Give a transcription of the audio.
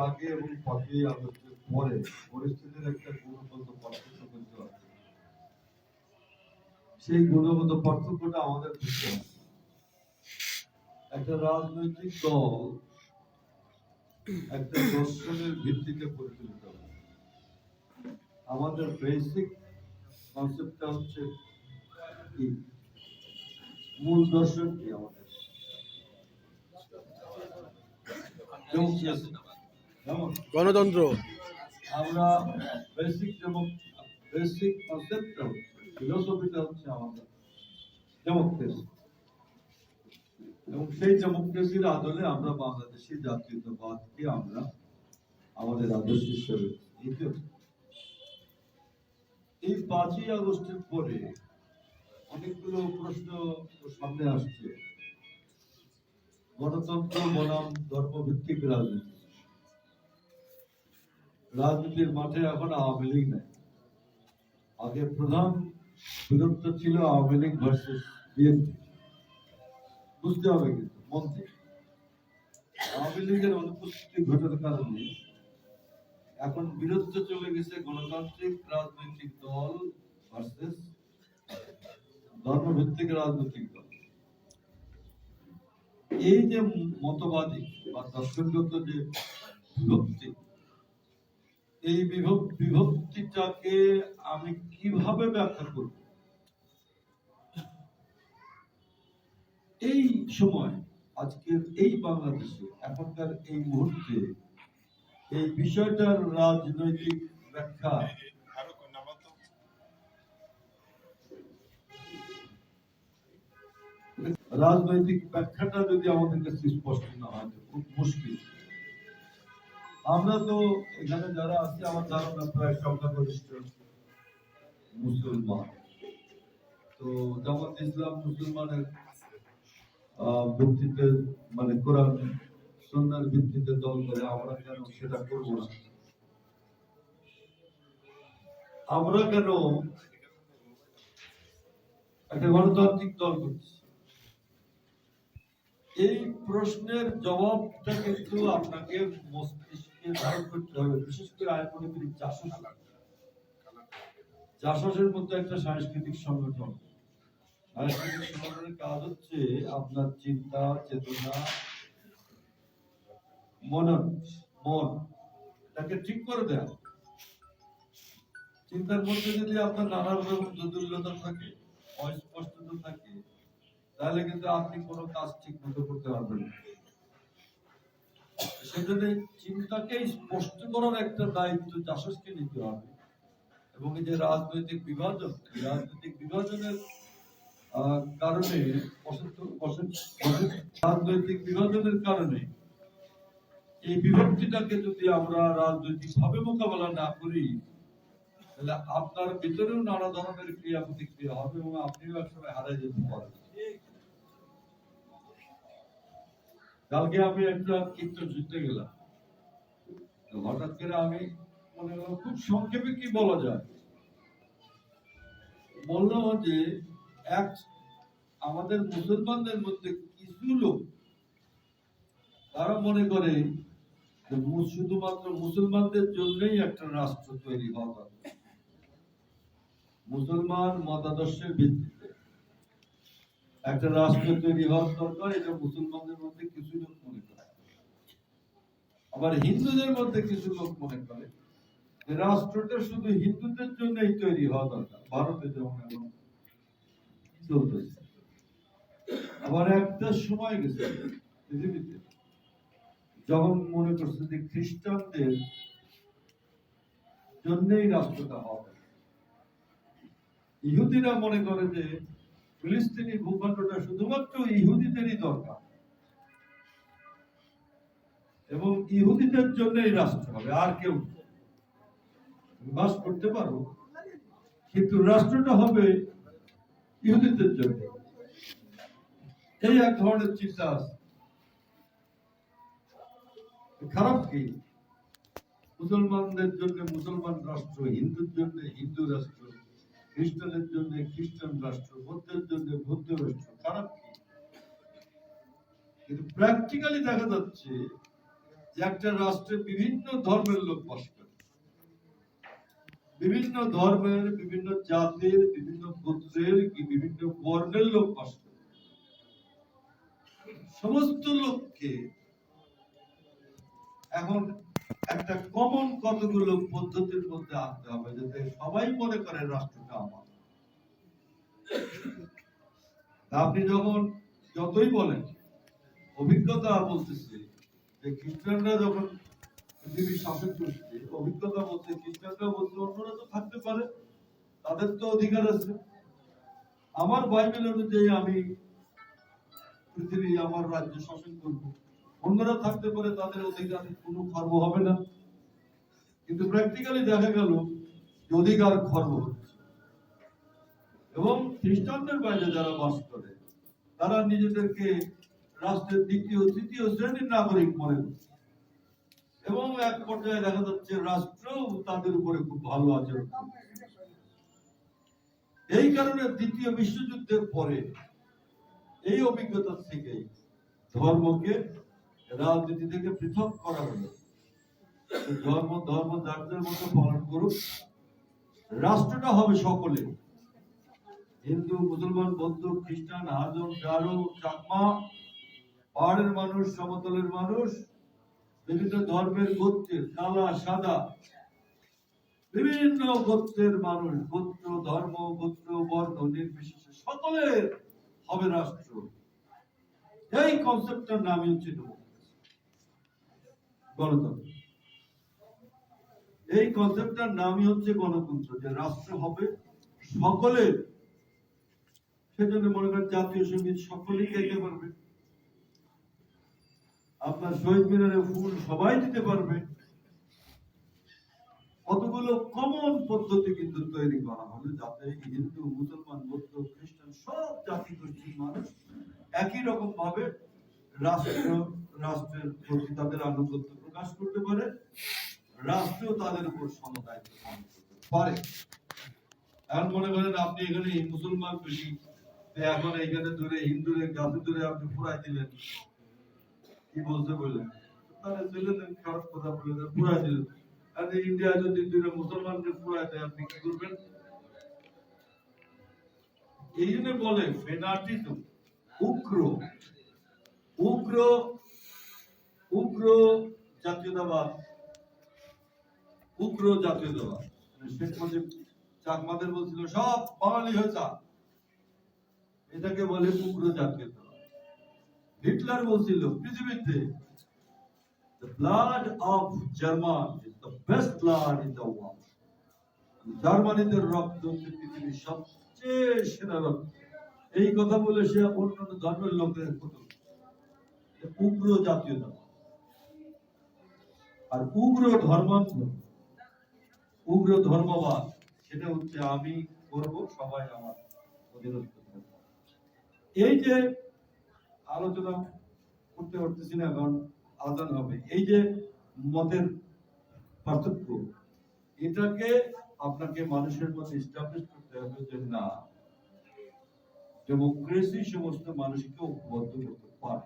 আগে এবং পাঁচই আগস্টের পরে পরিস্থিতির একটা গুণগত পার্থক্য কিন্তু আছে। সেই গুণগত পার্থক্যটা আমাদের বুঝতে একটা রাজনৈতিক দল একটা দর্শনের ভিত্তিতে পরিচালিত হয় আমাদের বেসিক কনসেপ্টটা হচ্ছে কি? মূল দর্শন কি আমাদের? গণতন্ত্র। আমরা বেসিক যেমন বেসিক কনসেপ্টটা ফিলোসফিটা হচ্ছে আমাদের ডেমোক্রেসি এবং সেই ডেমোক্রেসির আদলে আমরা বাংলাদেশি জাতীয়তাবাদকে আমরা আমাদের আদর্শ হিসেবে নিতে এই পাঁচই আগস্টের পরে অনেকগুলো প্রশ্ন সামনে আসছে। গণতন্ত্র, বনাম, ধর্মভিত্তিক রাজনীতি। রাজনীতির মাঠে এখন আওয়ামী লীগ নাই। আগে প্রধান বিরোধ ছিল আওয়ামী লীগ ভার্সেস বিএনপি। বুঝতে হবে কিন্তু, মন থেকে আওয়ামী লীগের অনুপস্থিতি ঘটার কারণে এখন বিরোধ চলে গেছে গণতান্ত্রিক রাজনৈতিক দল ভার্সেস ধর্মভিত্তিক রাজনৈতিক দল। এই যে মতবাদী বা দর্শনগত যে বিভক্তি এই বিভক- বিভক্তিটাকে আমি কীভাবে ব্যাখ্যা করব? এই সময় আজকের এই বাংলাদেশে, এখনকার এই মুহূর্তে, এই বিষয়টার রাজনৈতিক ব্যাখ্যা রাজনৈতিক ব্যাখ্যাটা যদি আমাদের কাছে স্পষ্ট না হয় খুব মুশকিল। আমরা তো এখানে যারা আছি, আমার ধারণা প্রায় সংখ্যাগরিষ্ঠ মুসলমান। তো জামাত ইসলাম মুসলমানের ভিত্তিতে মানে কোরআন সন্ন্যার ভিত্তিতে দল করে আমরা কেন সেটা করব না? আমরা কেন একটা গণতান্ত্রিক দল করছি? এই প্রশ্নের জবাবটা কিন্তু আপনাকে মস্তিষ্কে ধারণ করতে হবে। বিশেষ করে জাসসের মধ্যে একটা সাংস্কৃতিক সংগঠন। সাংস্কৃতিক সংগঠনের কাজ হচ্ছে আপনার চিন্তা চেতনা মনন মন। তাকে ঠিক করে দেয়া। চিন্তার মধ্যে যদি আপনার নানা রকম দুর্বলতা থাকে অস্পষ্টতা থাকে তাহলে কিন্তু আপনি কোনো কাজ ঠিক মতো করতে পারবেন না। সেজন্য চিন্তাকে স্পষ্ট করার একটা দায়িত্ব চাষসকে নিতে হবে। এবং এই যে রাজনৈতিক বিভাজন, রাজনৈতিক বিভাজনের কারণে রাজনৈতিক বিভাজনের কারণে এই বিভক্তিটাকে যদি আমরা রাজনৈতিক ভাবে মোকাবেলা না করি, তাহলে আপনার ভিতরেও নানা ধরনের ক্রিয়া প্রতিক্রিয়া হবে এবং আপনিও একসময় হারাই যেতে পারেন কালকে আমি একটা কীর্তন শুনতে গেলাম। হঠাৎ করে আমি মনে হলো, খুব সংক্ষেপে কি বলা যায়? বললাম যে, এক আমাদের মুসলমানদের মধ্যে কিছু লোক, তারা মনে করে শুধুমাত্র মুসলমানদের জন্যই একটা রাষ্ট্র তৈরি হওয়া মুসলমান মতাদর্শের ভিত্তিতে। একটা রাষ্ট্র তৈরি হওয়ার দরকার এটা মুসলমানদের মধ্যে কিছু লোক মনে করে। আবার হিন্দুদের মধ্যে কিছু লোক মনে করে রাষ্ট্রটা শুধু হিন্দুদের জন্যই তৈরি হওয়া দরকার, ভারতে যেমন এখন চলতেছে আবার একটা সময় গেছে পৃথিবীতে যখন মনে করছে যে খ্রিস্টানদের জন্যই রাষ্ট্রটা হওয়া ইহুদিরা মনে করে যে ফিলিস্তিনি ভূখণ্ডটা শুধুমাত্র ইহুদিদেরই দরকার। এবং ইহুদিদের জন্যই রাষ্ট্র হবে, আর কেউ বাস করতে পারো, কিন্তু রাষ্ট্রটা হবে ইহুদিদের জন্য। এই এক ধরনের চিন্তা আছে। খারাপ কি? মুসলমানদের জন্য মুসলমান রাষ্ট্র, হিন্দুর জন্য হিন্দু রাষ্ট্র। খ্রিস্টানের জন্য খ্রিস্টান রাষ্ট্র বৌদ্ধের জন্য বৌদ্ধ রাষ্ট্র, খারাপ কি? কিন্তু প্র্যাকটিক্যালি দেখা যাচ্ছে যে একটা রাষ্ট্রে বিভিন্ন ধর্মের লোক বাস করে। বিভিন্ন ধর্মের, বিভিন্ন জাতির, বিভিন্ন গোত্রের কি বিভিন্ন বর্ণের লোক বাস করে। সমস্ত লোককে এখন একটা কমন কতগুলো পদ্ধতির মধ্যে আনতে হবে যাতে সবাই মনে করে রাষ্ট্রটা আমার। আপনি যখন যতই বলেন, অভিজ্ঞতা বলতেছে, যে খ্রিস্টানরা যখন পৃথিবীর শাসন করছে অভিজ্ঞতা বলছে খ্রিস্টানরা বলছে অন্যরা তো থাকতে পারে, তাদের তো অধিকার আছে। আমার বাইবেল অনুযায়ী আমি পৃথিবী, আমার রাজ্য শাসন করব। অন্যরা থাকতে পারে, তাদের অধিকার কোনো খর্ব হবে না। কিন্তু প্র্যাকটিক্যালি দেখা গেল যে অধিকার খর্ব এবং খ্রিস্টানদের বাইরে যারা বাস করে, তারা নিজেদেরকে রাষ্ট্রের দ্বিতীয়, তৃতীয় শ্রেণির নাগরিক মনে এবং এক পর্যায়ে দেখা যাচ্ছে রাষ্ট্র তাদের উপরে খুব ভালো আচরণ এই কারণে দ্বিতীয় বিশ্বযুদ্ধের পরে এই অভিজ্ঞতা থেকেই ধর্মকে রাজনীতি থেকে পৃথক করা হলো। ধর্ম ধর্ম যার মতো পালন করুক, রাষ্ট্রটা হবে সকলে হিন্দু, মুসলমান, বৌদ্ধ, খ্রিস্টান হাজন গারো, চাকমা, পাহাড়ের মানুষ, সমতলের মানুষ, বিভিন্ন ধর্মের গোত্রের, কালা, সাদা, বিভিন্ন গোত্রের মানুষ, গোত্র, ধর্ম, গোত্র, বর্ণ, নির্বিশেষে সকলের হবে রাষ্ট্র। এই কনসেপ্টটার নামই হচ্ছে। গণতন্ত্র। এই কনসেপ্টটার নামই হচ্ছে গণতন্ত্র, যে রাষ্ট্র হবে সকলের। সেজন্য মনে করেন জাতীয় সংগীত সকলেই গাইতে পারবে। আপনার শহীদ মিনারে ফুল সবাই দিতে পারবে। কতগুলো কমন পদ্ধতি কিন্তু তৈরি করা হলো যাতে হিন্দু, মুসলমান, বৌদ্ধ, খ্রিস্টান সব জাতি গোষ্ঠীর মানুষ একই রকম ভাবে রাষ্ট্র, রাষ্ট্রের প্রতি তাদের আনুগত্য প্রকাশ করতে পারে রাষ্ট্র তাদের উপর পারে। এখন মনে করেন আপনি এখানে মুসলমান বেশি এখন এখানে ধরে হিন্দুরে ধরে আপনি ফুরাই দিলেন। কি বলতে বললেন? তাহলে খারাপ কথা ফুরাই দিলেন। ইন্ডিয়া যদি মুসলমানকে ফুরাই দেয়, আপনি কি করবেন? এই জন্য বলে, ফেনাটিজম, উগ্র উগ্র উগ্র জাতীয়তাবাদ উগ্র জাতীয়তাবাদ মানে শেখ মুজিব চাকমাদের বলছিল, সব বাঙালি হয়ে যা এটাকে বলে উগ্র জাতীয়তাবাদ হিটলার বলছিল, পৃথিবীতে world. জার্মানিদের রক্ত পৃথিবীর সবচেয়ে সেরা রক্ত। এই কথা বলে সে অন্যান্য ধর্মের লোকের উগ্র জাতীয়তা আর উগ্র ধর্মান্ধ, উগ্র ধর্মবাদ, সেটা হচ্ছে আমি করব, সবাই আমার থাকবে। এই যে আলোচনা করতে পারতেছি না, কারণ আদান হবে এই যে মতের পার্থক্য, এটাকে আপনাকে মানুষের মধ্যে এস্টাবলিশ করতে হবে যে না ডেমোক্রেসি সমস্ত মানুষকে ঐক্যবদ্ধ করতে পারে